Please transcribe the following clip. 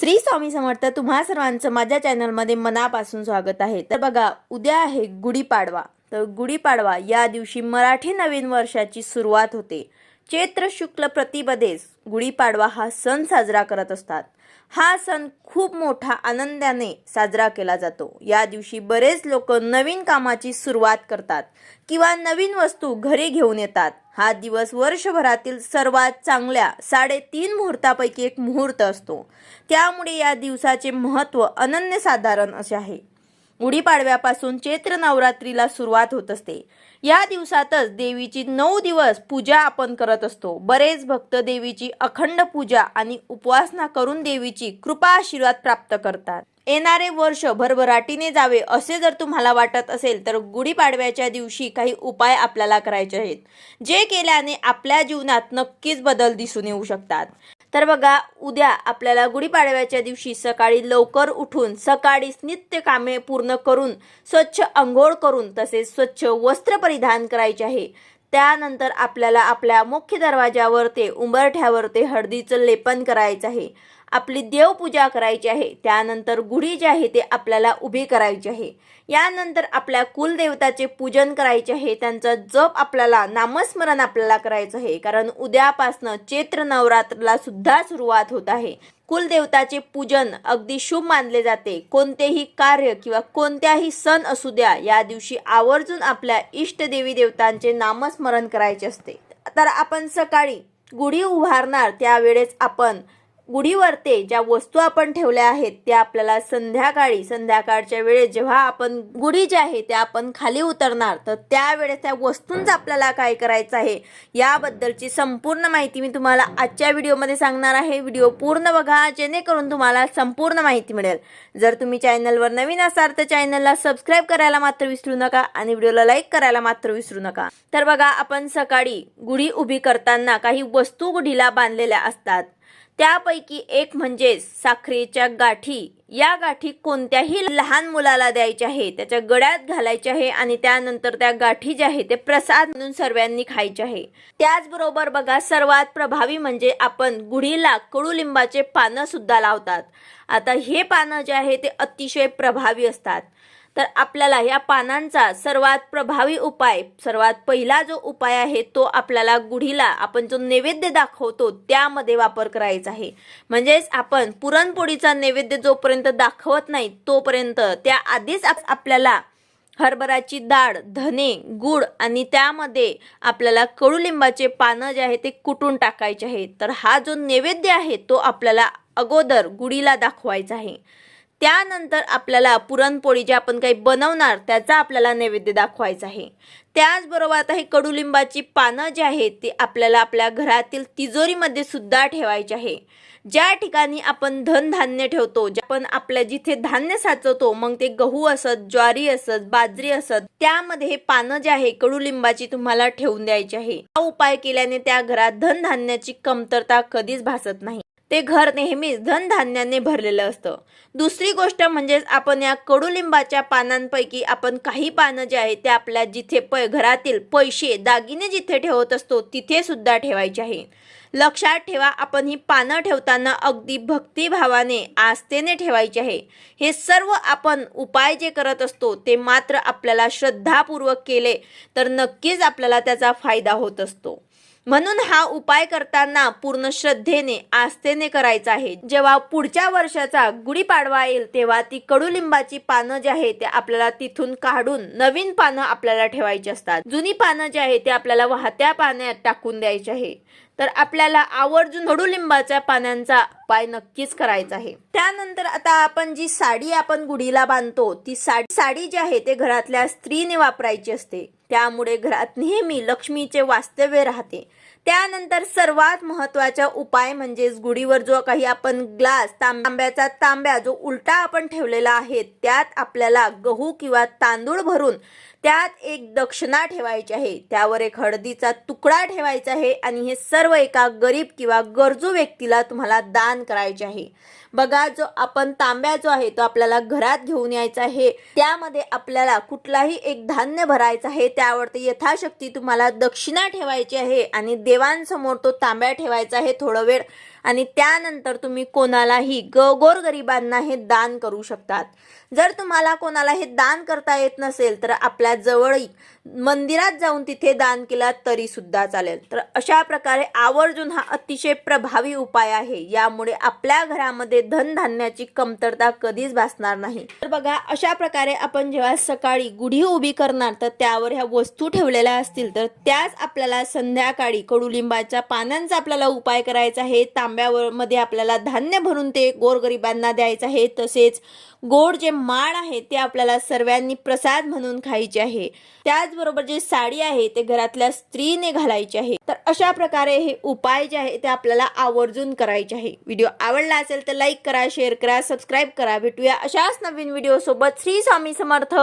श्री स्वामी समर्थ तुम्हा सर्वांचं माझ्या चॅनलमध्ये मनापासून स्वागत आहे. तर बघा उद्या आहे गुढीपाडवा. तर गुढीपाडवा या दिवशी मराठी नवीन वर्षाची सुरुवात होते. चैत्र शुक्ल प्रतिपदेस गुढीपाडवा हा सण साजरा करत असतात. हा सण खूप मोठा आनंदाने साजरा केला जातो. या दिवशी बरेच लोक नवीन कामाची सुरुवात करतात किंवा नवीन वस्तू घरी घेऊन येतात. हा दिवस वर्षभरातील सर्वात चांगल्या साडेतीन मुहूर्तापैकी एक मुहूर्त असतो. त्यामुळे या दिवसाचे महत्त्व अनन्यसाधारण असे आहे. गुढीपाडव्यापासून चैत्र नवरात्रीला सुरुवात होत असते. या दिवसातच देवीची नऊ दिवस पूजा आपण करत असतो. बरेच भक्त देवीची अखंड पूजा आणि उपासना करून देवीची कृपा आशीर्वाद प्राप्त करतात. येणारे वर्ष भरभराटीने जावे असे जर तुम्हाला वाटत असेल तर गुढीपाडव्याच्या दिवशी काही उपाय आपल्याला करायचे आहेत. जे केल्याने आपल्या जीवनात नक्कीच बदल दिसून येऊ शकतात. तर बघा उद्या आपल्याला गुढीपाडव्याच्या दिवशी सकाळी लवकर उठून सकाळीच नित्य कामे पूर्ण करून स्वच्छ अंघोळ करून तसेच स्वच्छ वस्त्र परिधान करायचे आहे. त्यानंतर आपल्याला आपल्या मुख्य दरवाजावर ते उंबरठ्यावर ते हळदीचं लेपन करायचं आहे. आपली देवपूजा करायची आहे त्यानंतर गुढी जी आहे ते आपल्याला उभी करायची आहे. यानंतर आपल्या कुलदेवताचे पूजन करायचे आहे त्यांचा जप आपल्याला नामस्मरण आपल्याला करायचं आहे कारण उद्यापासनं चैत्र नवरात्रला सुद्धा सुरुवात होत आहे. कुलदेवताचे पूजन अगदी शुभ मानले जाते. कोणतेही कार्य किंवा कोणत्याही सण असू द्या या दिवशी आवर्जून आपल्या इष्टदेवी देवतांचे नामस्मरण करायचे असते. तर आपण सकाळी गुढी उभारणार त्यावेळेस आपण गुढीवरते ज्या वस्तू आपण ठेवल्या आहेत त्या आपल्याला संध्याकाळी संध्याकाळच्या वेळेस जेव्हा आपण गुढी जे आहे त्या आपण खाली उतरणार तर त्यावेळेस त्या वस्तूंचं आपल्याला काय करायचं आहे याबद्दलची संपूर्ण माहिती मी तुम्हाला आजच्या व्हिडिओमध्ये सांगणार आहे. व्हिडिओ पूर्ण बघा जेणेकरून तुम्हाला संपूर्ण माहिती मिळेल. जर तुम्ही चॅनलवर नवीन असाल तर चॅनलला सबस्क्राईब करायला मात्र विसरू नका आणि व्हिडिओला लाईक करायला मात्र विसरू नका. तर बघा आपण सकाळी गुढी उभी करताना काही वस्तू गुढीला बांधलेल्या असतात. त्यापैकी एक म्हणजे साखरेच्या गाठी. या गाठी कोणत्याही लहान मुलाला द्यायच्या आहे त्याच्या गळ्यात घालायचे आहे आणि त्यानंतर त्या गाठी ज्या आहे ते प्रसाद म्हणून सर्वांनी खायचे आहे. त्याचबरोबर बघा सर्वात प्रभावी म्हणजे आपण गुढीला कडुलिंबाचे पानं सुद्धा लावतात. आता हे पानं जे आहे ते अतिशय प्रभावी असतात. तर आपल्याला या पानांचा सर्वात प्रभावी उपाय सर्वात पहिला जो उपाय आहे तो आपल्याला गुढीला आपण जो नैवेद्य दाखवतो त्यामध्ये वापर करायचा आहे. म्हणजेच आपण पुरणपोळीचा नैवेद्य जोपर्यंत दाखवत नाही तोपर्यंत त्या आधीच आपल्याला हरभराची डाळ धने गूळ आणि त्यामध्ये आपल्याला कडुलिंबाचे पानं जे आहे ते कुटून टाकायचे आहे. तर हा जो नैवेद्य आहे तो आपल्याला अगोदर गुढीला दाखवायचा आहे. त्यानंतर आपल्याला पुरणपोळी जे आपण काही बनवणार त्याचा आपल्याला नैवेद्य दाखवायचा आहे. त्याचबरोबर आता हे कडुलिंबाची पानं जी आहेत ती आपल्याला आपल्या घरातील तिजोरीमध्ये सुद्धा ठेवायची आहे. ज्या ठिकाणी आपण धनधान्य ठेवतो आपण आपल्या जिथे धान्य साचवतो मग ते गहू असत ज्वारी असत बाजरी असत त्यामध्ये हे पानं जे आहे कडुलिंबाची तुम्हाला ठेवून द्यायची आहे. हा उपाय केल्याने त्या घरात धनधान्याची कमतरता कधीच भासत नाही. ते घर नेहमीच धनधान्याने भरलेलं असतं. दुसरी गोष्ट म्हणजेच आपण या कडुलिंबाच्या पानांपैकी आपण काही पानं जे आहे ते आपल्या जिथे प घरातील पैसे दागिने जिथे ठेवत असतो तिथे सुद्धा ठेवायचे आहे. लक्षात ठेवा आपण ही पानं ठेवताना अगदी भक्तिभावाने आस्थेने ठेवायचे आहे. हे सर्व आपण उपाय जे करत असतो ते मात्र आपल्याला श्रद्धापूर्वक केले तर नक्कीच आपल्याला त्याचा फायदा होत असतो. म्हणून हा उपाय करताना पूर्ण श्रद्धेने आस्थेने करायचा आहे. जेव्हा पुढच्या वर्षाचा गुढीपाडवा येईल तेव्हा ती कडुलिंबाची पानं जी आहे ते आपल्याला तिथून काढून नवीन पानं आपल्याला ठेवायची असतात. जुनी पानं जी आहे ते आपल्याला वाहत्या पाण्यात टाकून द्यायची आहे. तर आपल्याला आवर्जून कडुलिंबाच्या पानांचा उपाय नक्कीच करायचा आहे. त्यानंतर आता आपण जी साडी आपण गुढीला बांधतो ती साडी साडी जी आहे ते घरातल्या स्त्रीने वापरायची असते. त्यामुळे घरात नेहमी लक्ष्मीचे वास्तव्य राहते. त्यानंतर सर्वात महत्त्वाचा उपाय म्हणजेच गुढीवर जो काही आपण ग्लास तांब्याचा तांब्या जो उलटा आपण ठेवलेला आहे त्यात आपल्याला गहू किंवा तांदूळ भरून त्यात एक दक्षिणा ठेवायची आहे. त्यावर एक हळदीचा तुकडा ठेवायचा आहे आणि हे सर्व एका गरीब किंवा गरजू व्यक्तीला तुम्हाला दान करायचे आहे. बघा जो आपण तांब्या जो आहे तो आपल्याला घरात घेऊन यायचा आहे. त्यामध्ये आपल्याला कुठलाही एक धान्य भरायचं आहे त्यावरती यथाशक्ती तुम्हाला दक्षिणा ठेवायची आहे आणि देवांसमोर तो तांब्या ठेवायचा हे थोडं वेळ. आणि त्यानंतर तुम्ही कोणालाही ग गोरगरिबांना हे दान करू शकतात. जर तुम्हाला कोणाला हे दान करता येत नसेल तर आपल्या जवळ मंदिरात जाऊन तिथे दान केला तरी सुद्धा चालेल. तर अशा प्रकारे आवर्जून हा अतिशय प्रभावी उपाय आहे. यामुळे आपल्या घरामध्ये धनधान्याची कमतरता कधीच भासणार नाही. तर बघा अशा प्रकारे आपण जेव्हा सकाळी गुढी उभी करणार तर त्यावर ह्या वस्तू ठेवलेल्या असतील तर त्याच आपल्याला संध्याकाळी कडुलिंबाच्या पानांचा आपल्याला उपाय करायचा आहे. तांब्यावर मध्ये आपल्याला धान्य भरून ते गोरगरिबांना द्यायचं आहे. तसेच गोड जे माळ आहे ते आपल्याला सर्वांनी प्रसाद म्हणून खायचे आहे. त्याचबरोबर जे साडी आहे ते घरातल्या स्त्रीने घालायची आहे. तर अशा प्रकारे हे उपाय जे आहे ते आपल्याला आवर्जून करायचे आहे. व्हिडिओ आवडला असेल तर लाईक करा शेअर करा सबस्क्राईब करा. भेटूया अशाच नवीन व्हिडिओ सोबत श्री स्वामी समर्थ.